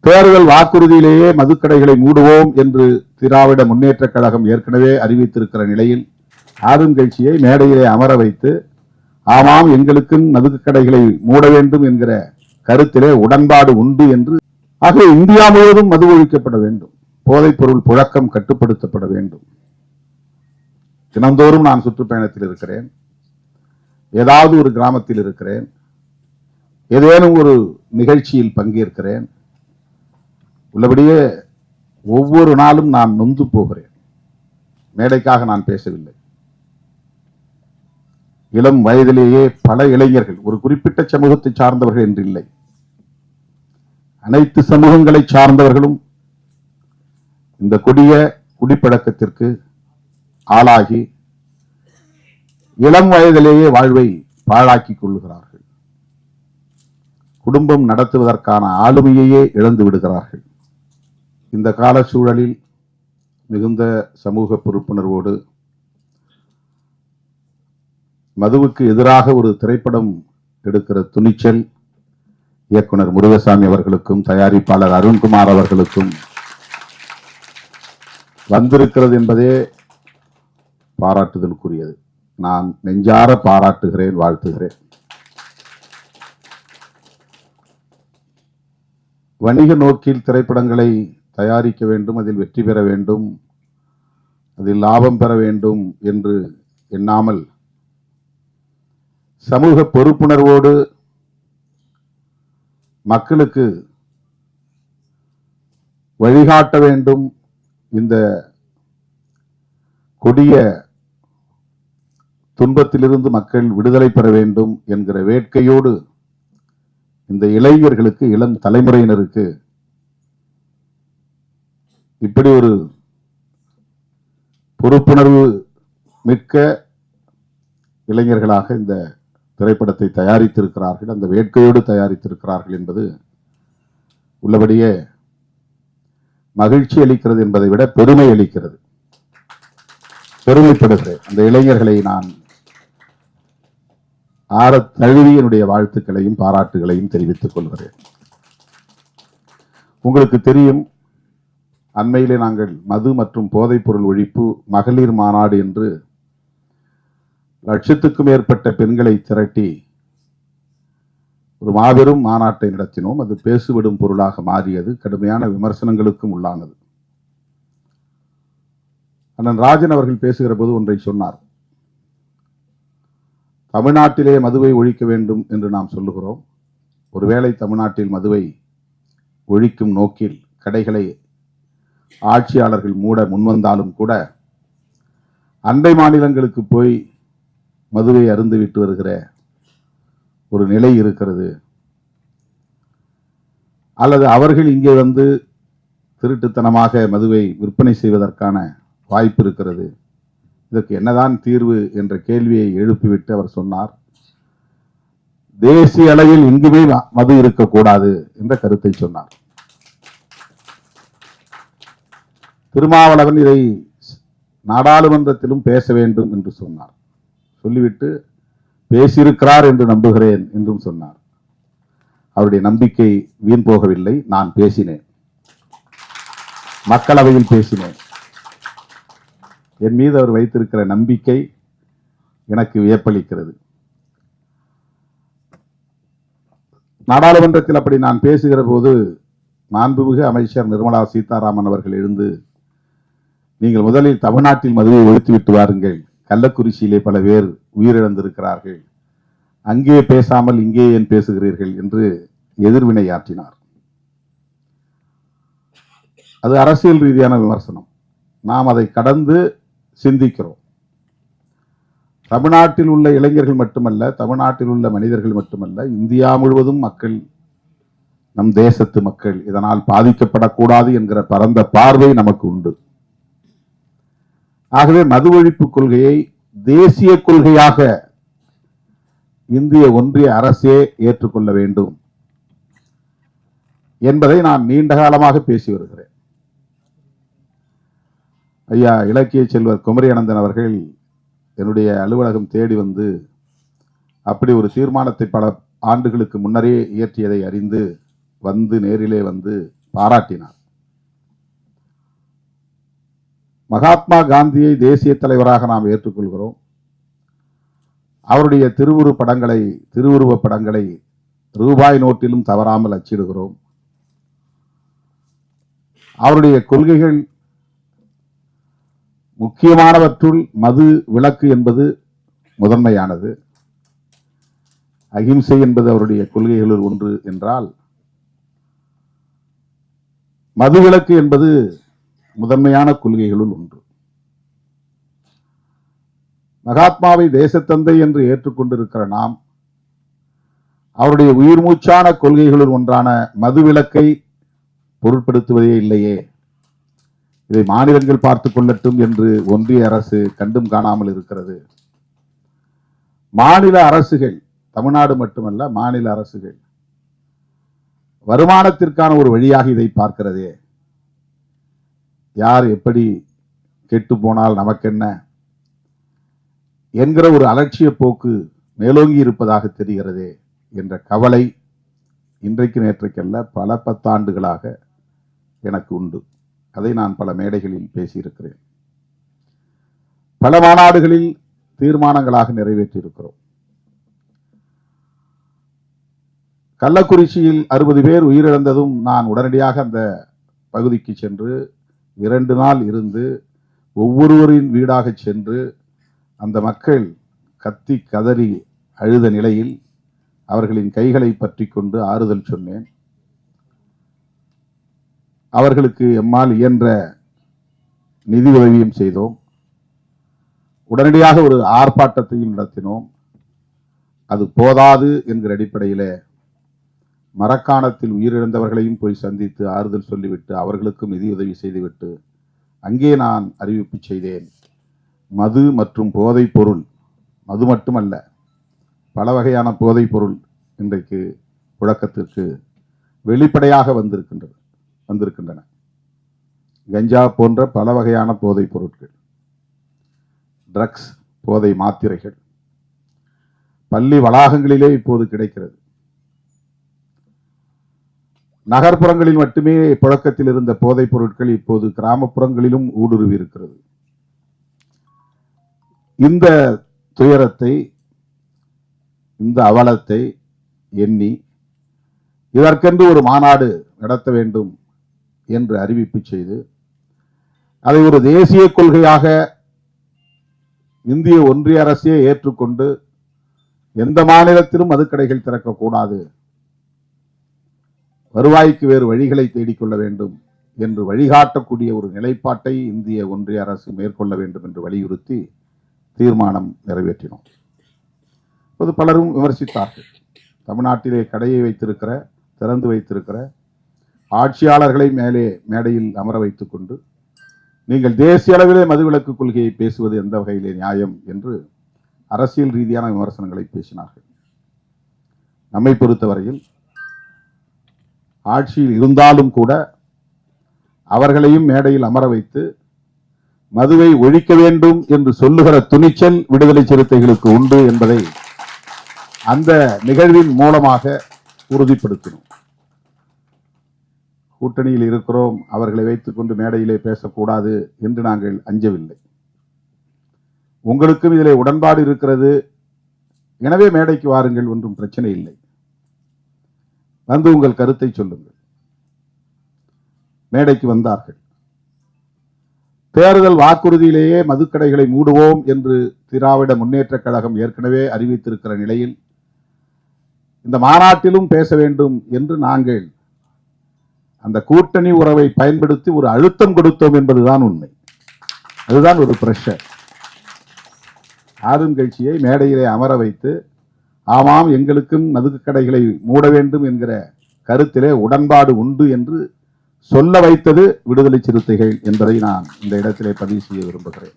தேர்தல் வாக்குறுதியிலேயே மதுக்கடைகளை மூடுவோம் என்று திராவிட முன்னேற்றக் கழகம் ஏற்கனவே அறிவித்திருக்கிற நிலையில் ஆளுங்கட்சியை மேடையிலே அமர வைத்து ஆமாம் எங்களுக்கும் மதுக்கடைகளை மூட வேண்டும் என்கிற கருத்திலே உடன்பாடு உண்டு என்று ஆகவே இந்தியா முழுவதும் மது ஒழிக்கப்பட வேண்டும். போதைப் பொருள் புழக்கம் கட்டுப்படுத்தப்பட வேண்டும். தினந்தோறும் நான் சுற்றுப்பயணத்தில் இருக்கிறேன். ஏதாவது ஒரு கிராமத்தில் இருக்கிறேன். ஏதேனும் ஒரு நிகழ்ச்சியில் பங்கேற்கிறேன். உள்ளபடியே ஒவ்வொரு நாளும் நான் நொந்து போகிறேன். மேடைக்காக நான் பேசவில்லை. இளம் வயதிலேயே பல இளைஞர்கள் ஒரு குறிப்பிட்ட சமூகத்தை சார்ந்தவர்கள் என்று இல்லை. அனைத்து சமூகங்களை சார்ந்தவர்களும் இந்த கொடிய குடிப்பழக்கத்திற்கு ஆளாகி இளம் வயதிலேயே வாழ்வை பாழாக்கிக் கொள்ளுகிறார்கள். குடும்பம் நடத்துவதற்கான ஆளுமையையே இழந்து விடுகிறார்கள். இந்த கால சூழலில் மிகுந்த சமூக பொறுப்புணர்வோடு மதுவுக்கு எதிராக ஒரு திரைப்படம் எடுக்கிற துணிச்சல் இயக்குனர் முருகசாமி அவர்களுக்கும் தயாரிப்பாளர் அருண்குமார் அவர்களுக்கும் வந்திருக்கிறது என்பதே பாராட்டுதலுக்குரியது. நான் நெஞ்சார பாராட்டுகிறேன் வாழ்த்துகிறேன். வணிக நோக்கில் திரைப்படங்களை தயாரிக்க வேண்டும் அதில் வெற்றி பெற வேண்டும் அதில் லாபம் பெற வேண்டும் என்று எண்ணாமல் சமூக பொறுப்புணர்வோடு மக்களுக்கு வழிகாட்ட வேண்டும். இந்த கொடிய துன்பத்திலிருந்து மக்கள் விடுதலை பெற வேண்டும் என்கிற வேட்கையோடு இந்த இளைஞர்களுக்கு இளம் தலைமுறையினருக்கு இப்படி ஒரு பொறுப்புணர்வு மிக்க இளைஞர்களாக இந்த திரைப்படத்தை தயாரித்திருக்கிறார்கள் அந்த வேட்கையோடு தயாரித்திருக்கிறார்கள் என்பது உள்ளபடியே மகிழ்ச்சி அளிக்கிறது என்பதை விட பெருமை அளிக்கிறது. பெருமைப்படுகிறேன். அந்த இளைஞர்களை நான் ஆற தழுவி என்னுடைய வாழ்த்துக்களையும் பாராட்டுகளையும் தெரிவித்துக் கொள்கிறேன். உங்களுக்கு தெரியும் அண்மையிலே நாங்கள் மது மற்றும் போதைப்பொருள் ஒழிப்பு மகளிர் மாநாடு என்று லட்சத்துக்கும் மேற்பட்ட பெண்களை திரட்டி ஒரு மாபெரும் மாநாட்டை நடத்தினோம். அது பேசுவிடும் பொருளாக மாறியது. கடுமையான விமர்சனங்களுக்கும் உள்ளானது. அண்ணன் ராஜன் அவர்கள் பேசுகிற போது ஒன்றை சொன்னார். தமிழ்நாட்டிலே மதுவை ஒழிக்க வேண்டும் என்று நாம் சொல்லுகிறோம். ஒருவேளை தமிழ்நாட்டில் மதுவை ஒழிக்கும் நோக்கில் கடைகளை ஆட்சியாளர்கள் மூட முன்வந்தாலும் கூட அண்டை மாநிலங்களுக்கு போய் மதுவை அருந்துவிட்டு வருகிற ஒரு நிலை இருக்கிறது. அல்லது அவர்கள் இங்கே வந்து திருட்டுத்தனமாக மதுவை விற்பனை செய்வதற்கான வாய்ப்பு இருக்கிறது. இதற்கு என்னதான் தீர்வு என்ற கேள்வியை எழுப்பிவிட்டு அவர் சொன்னார். தேசிய அளவில் எங்குமே மது இருக்கக்கூடாது என்ற கருத்தை சொன்னார். திருமாவளவன் இதை நாடாளுமன்றத்திலும் பேச வேண்டும் என்று சொன்னார். சொல்லிவிட்டு பேசியிருக்கிறார் என்று நம்புகிறேன் என்றும் சொன்னார். அவருடைய நம்பிக்கை வீண் போகவில்லை. நான் பேசினேன். மக்களவையில் பேசினேன். என் மீது அவர் வைத்திருக்கிற நம்பிக்கை எனக்கு வியப்பளிக்கிறது. நாடாளுமன்றத்தில் அப்படி நான் பேசுகிற போது மாண்புமிகு அமைச்சர் நிர்மலா சீதாராமன் அவர்கள் எழுந்து நீங்கள் முதலில் தமிழ்நாட்டில் மதுவை ஒழித்துவிட்டு வாருங்கள். கள்ளக்குறிச்சியிலே பல பேர் உயிரிழந்திருக்கிறார்கள். அங்கே பேசாமல் இங்கே ஏன் பேசுகிறீர்கள் என்று எதிர்வினை ஆற்றினார் அது அரசியல் ரீதியான விமர்சனம். நாம் அதை கடந்து சிந்திக்கிறோம். தமிழ்நாட்டில் உள்ள இளைஞர்கள் மட்டுமல்ல தமிழ்நாட்டில் உள்ள மனிதர்கள் மட்டுமல்ல இந்தியா முழுவதும் மக்கள் நம் தேசத்து மக்கள் இதனால் பாதிக்கப்படக்கூடாது என்கிற பரந்த பார்வை நமக்கு உண்டு. ஆகவே மது ஒழிப்பு கொள்கையை தேசிய கொள்கையாக இந்திய ஒன்றிய அரசே ஏற்றுக்கொள்ள வேண்டும் என்பதை நான் நீண்ட காலமாக பேசி வருகிறேன். ஐயா இலக்கிய செல்வர் குமரியானந்தன் அவர்கள் என்னுடைய அலுவலகம் தேடி வந்து அப்படி ஒரு தீர்மானத்தை பல ஆண்டுகளுக்கு முன்னரே இயற்றியதை அறிந்து வந்து நேரிலே வந்து பாராட்டினார். மகாத்மா காந்தியை தேசிய தலைவராக நாம் ஏற்றுக்கொள்கிறோம். அவருடைய திருவுரு படங்களை திருவுருவ படங்களை ரூபாய் நோட்டிலும் தவறாமல் அச்சிடுகிறோம். அவருடைய கொள்கைகள் முக்கியமானவற்றுள் மது விலக்கு என்பது முதன்மையானது. அகிம்சை என்பது அவருடைய கொள்கைகளுள் ஒன்று என்றால் மது விளக்கு என்பது முதன்மையான கொள்கைகளுள் ஒன்று. மகாத்மாவை தேசத்தந்தை என்று ஏற்றுக்கொண்டிருக்கிற நாம் அவருடைய உயிர் மூச்சான கொள்கைகளுள் ஒன்றான மதுவிலக்கை பொருட்படுத்துவதே இல்லையே. இதை மாநிலங்கள் பார்த்துக் கொள்ளட்டும் என்று ஒன்றிய அரசு கண்டும் காணாமல் இருக்கிறது. மாநில அரசுகள் தமிழ்நாடு மட்டுமல்ல மாநில அரசுகள் வருமானத்திற்கான ஒரு வழியாக இதை பார்க்கிறதே. யார் எப்படி கெட்டு போனால் நமக்கென்ன? என்கிற ஒரு அலட்சிய போக்கு மேலோங்கி இருப்பதாக தெரிகிறதே என்ற கவலை இன்றைக்கு நேற்றைக்கல்ல பல பத்தாண்டுகளாக எனக்கு உண்டு. அதை நான் பல மேடைகளில் பேசியிருக்கிறேன். பல மாநாடுகளில் தீர்மானங்களாக நிறைவேற்றியிருக்கிறோம். கள்ளக்குறிச்சியில் அறுபது பேர் உயிரிழந்ததும் நான் உடனடியாக அந்த பகுதிக்கு சென்று இரண்டு நாள் இருந்து ஒவ்வொருவரின் வீடாக சென்று அந்த மக்கள் கத்தி கதறி அழுத நிலையில் அவர்களின் கைகளை பற்றி கொண்டு ஆறுதல் சொன்னேன். அவர்களுக்கு எம்மால் இயன்ற நிதி உதவியும் செய்தோம். உடனடியாக ஒரு ஆர்ப்பாட்டத்தையும் நடத்தினோம். அது போதாது என்கிற அடிப்படையிலே மரக்காணத்தில் உயிரிழந்தவர்களையும் போய் சந்தித்து ஆறுதல் சொல்லிவிட்டு அவர்களுக்கும் நிதியுதவி செய்துவிட்டு அங்கே நான் அறிவிப்பு செய்தேன். மது மற்றும் போதைப் பொருள் மது மட்டுமல்ல பல வகையான போதைப் பொருள் இன்றைக்கு புழக்கத்திற்கு வெளிப்படையாக வந்திருக்கின்றது வந்திருக்கின்றன. கஞ்சா போன்ற பல வகையான போதைப் பொருட்கள் ட்ரக்ஸ் போதை மாத்திரைகள் பள்ளி வளாகங்களிலே இப்போது கிடைக்கிறது. நகர்ப்புறங்களில் மட்டுமே புழக்கத்தில் இருந்த போதைப் பொருட்கள் இப்போது கிராமப்புறங்களிலும் ஊடுருவி இருக்கிறது. இந்த துயரத்தை இந்த அவலத்தை எண்ணி இதற்கென்று ஒரு மாநாடு நடத்த வேண்டும் என்று அறிவிப்பு செய்து அதை ஒரு தேசிய கொள்கையாக இந்திய ஒன்றிய அரசே ஏற்றுக்கொண்டு எந்த மாநிலத்திலும் மதுக்கடைகள் திறக்கக்கூடாது வருவாய்க்கு வேறு வழிகளை தேடிக்கொள்ள வேண்டும் என்று வழிகாட்டக்கூடிய ஒரு நிலைப்பாட்டை இந்திய ஒன்றிய அரசு மேற்கொள்ள வேண்டும் என்று வலியுறுத்தி தீர்மானம் நிறைவேற்றினோம். இப்போது பலரும் விமர்சித்தார்கள். தமிழ்நாட்டிலே கடையை வைத்திருக்கிற திறந்து வைத்திருக்கிற ஆட்சியாளர்களை மேலே மேடையில் அமர வைத்துக்கொண்டு நீங்கள் தேசிய அளவிலே மதுவிலக்கு கொள்கையை பேசுவது எந்த வகையிலே நியாயம் என்று அரசியல் ரீதியான விமர்சனங்களை பேசினார்கள். நம்மை பொறுத்தவரையில் ஆட்சியில் இருந்தாலும் கூட அவர்களையும் மேடையில் அமர வைத்து மதுவை ஒழிக்க வேண்டும் என்று சொல்லுகிற துணிச்சல் விடுதலை சிறுத்தைகளுக்கு உண்டு என்பதை அந்த நிகழ்வின் மூலமாக உறுதிப்படுத்தினோம். கூட்டணியில் இருக்கிறோம் அவர்களை வைத்துக்கொண்டு மேடையிலே பேசக்கூடாது என்று நாங்கள் அஞ்சவில்லை. உங்களுக்கும் இதிலே உடன்பாடு இருக்கிறது. எனவே மேடைக்கு வாருங்கள் ஒன்றும் பிரச்சனை இல்லை. வந்து உங்கள் கருத்தை சொல்லுங்கள். மேடைக்கு வந்தார்கள். தேர்தல் வாக்குறுதியிலேயே மதுக்கடைகளை மூடுவோம் என்று திராவிட முன்னேற்றக் கழகம் ஏற்கனவே அறிவித்திருக்கிற நிலையில் இந்த மாநாட்டிலும் பேச வேண்டும் என்று நாங்கள் அந்த கூட்டணி உறவை பயன்படுத்தி ஒரு அழுத்தம் கொடுத்தோம் என்பதுதான் உண்மை. அதுதான் ஒரு பிரஷர் ஆளுங்கட்சியை மேடையிலே அமர வைத்து ஆமாம் எங்களுக்கும் மதுக்கடைகளை மூட வேண்டும் என்கிற கருத்திலே உடன்பாடு உண்டு என்று சொல்ல வைத்தது விடுதலை சிறுத்தைகள் என்பதை நான் இந்த இடத்திலே பதிவு செய்ய விரும்புகிறேன்.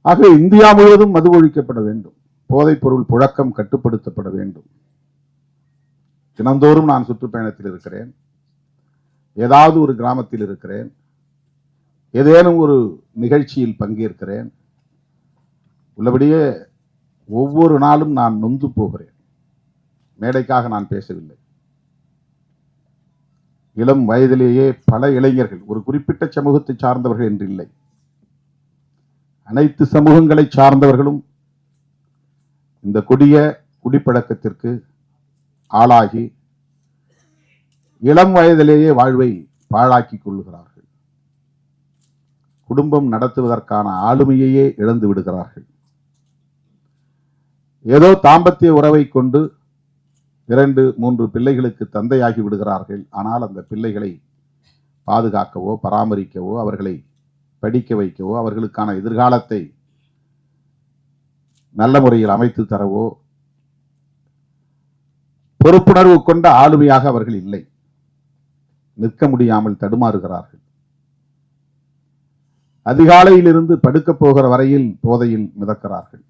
ஆக இந்தியா முழுவதும் மது ஒழிக்கப்பட வேண்டும். போதைப் பொருள் புழக்கம் கட்டுப்படுத்தப்பட வேண்டும். தினந்தோறும் நான் சுற்றுப்பயணத்தில் இருக்கிறேன். ஏதாவது ஒரு கிராமத்தில் இருக்கிறேன். ஏதேனும் ஒரு நிகழ்ச்சியில் பங்கேற்கிறேன். உள்ளபடியே ஒவ்வொரு நாளும் நான் நொந்து போகிறேன். மேடைக்காக நான் பேசவில்லை. இளம் வயதிலேயே பல இளைஞர்கள் ஒரு குறிப்பிட்ட சமூகத்தை சார்ந்தவர்கள் என்று இல்லை. அனைத்து சமூகங்களை சார்ந்தவர்களும் இந்த கொடிய குடிப்பழக்கத்திற்கு ஆளாகி இளம் வயதிலேயே வாழ்வை பாழாக்கிக் கொள்ளுகிறார்கள். குடும்பம் நடத்துவதற்கான ஆளுமையையே இழந்து விடுகிறார்கள். ஏதோ தாம்பத்திய உறவை கொண்டு இரண்டு மூன்று பிள்ளைகளுக்கு தந்தையாகி விடுகிறார்கள். ஆனால் அந்த பிள்ளைகளை பாதுகாக்கவோ பராமரிக்கவோ அவர்களை படிக்க வைக்கவோ அவர்களுக்கான எதிர்காலத்தை நல்ல முறையில் அமைத்து தரவோ பொறுப்புணர்வு கொண்ட ஆளுமையாக அவர்கள் இல்லை. நிற்க முடியாமல் தடுமாறுகிறார்கள். அதிகாலையிலிருந்து படுக்கப் போகிற வரையில் போதையில் மிதக்கிறார்கள்.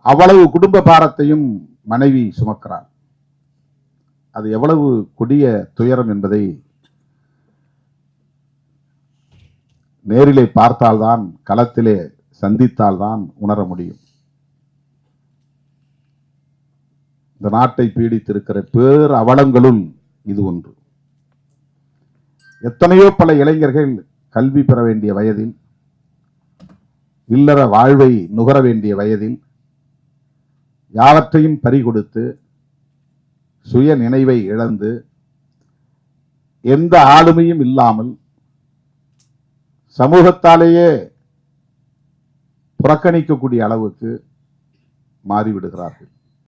அவ்வளவு குடும்ப பாரத்தையும் மனைவி சுமக்கிறார் அது எவ்வளவு கொடிய துயரம் என்பதை நேரிலே பார்த்தால்தான் களத்திலே சந்தித்தால்தான் உணர முடியும். இந்த நாட்டை பீடித்திருக்கிற பேர் அவலங்களுள் இது ஒன்று. எத்தனையோ பல இளைஞர்கள் கல்வி பெற வேண்டிய வயதில் இல்லற வாழ்வை நுகர வேண்டிய வயதில் யாவற்றையும் பறிகொடுத்து சுய நினைவை இழந்து எந்த ஆளுமையும் இல்லாமல் சமூகத்தாலேயே புறக்கணிக்கக்கூடிய அளவுக்கு மாறிவிடுகிறார்கள்.